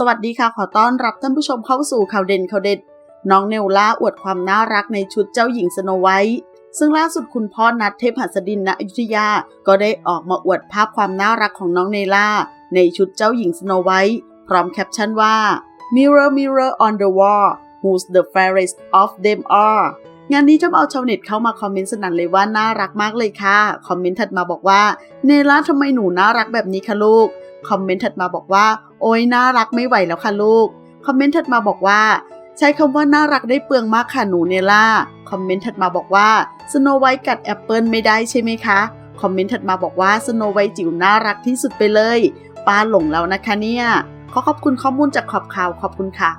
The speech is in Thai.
สวัสดีค่ะขอต้อนรับท่านผู้ชมเข้าสู่ข่าวเด่นข่าวเด็ด น้องเนลล่าอวดความน่ารักในชุดเจ้าหญิงสโนไวท์ซึ่งล่าสุดคุณพ่อนัทเทพหัสดินณอยุธยา ก็ได้ออกมาอวดภาพความน่ารักของน้องเนล่า ในชุดเจ้าหญิงสโนไวท์พร้อมแคปชั่นว่า Mirror mirror on the wall who's the fairest of them all งานนี้ทำเอาชาวเน็ตเข้ามาคอมเมนต์สนั่นเลยว่าน่ารักมากเลยค่ะ คอมเมนต์ถัดมาบอกว่า เนล่าทำไมหนูน่ารักแบบนี้คะลูก คอมเมนต์ถัดมาบอกว่า โอ้ยน่ารักไม่ไหวแล้วค่ะลูก คอมเมนต์ถัดมาบอกว่า ใช้คำว่าน่ารักได้เปลืองมากค่ะหนูเนล่า คอมเมนต์ถัดมาบอกว่าสโนไวท์กัดแอปเปิลไม่ได้ใช่ไหมคะ คอมเมนต์ถัดมาบอกว่าสโนไวท์จิ๋วน่ารักที่สุดไปเลย ป้าหลงแล้วนะคะเนี่ย ขอขอบคุณข้อมูลจากขอบข่าวขอบคุณค่ะ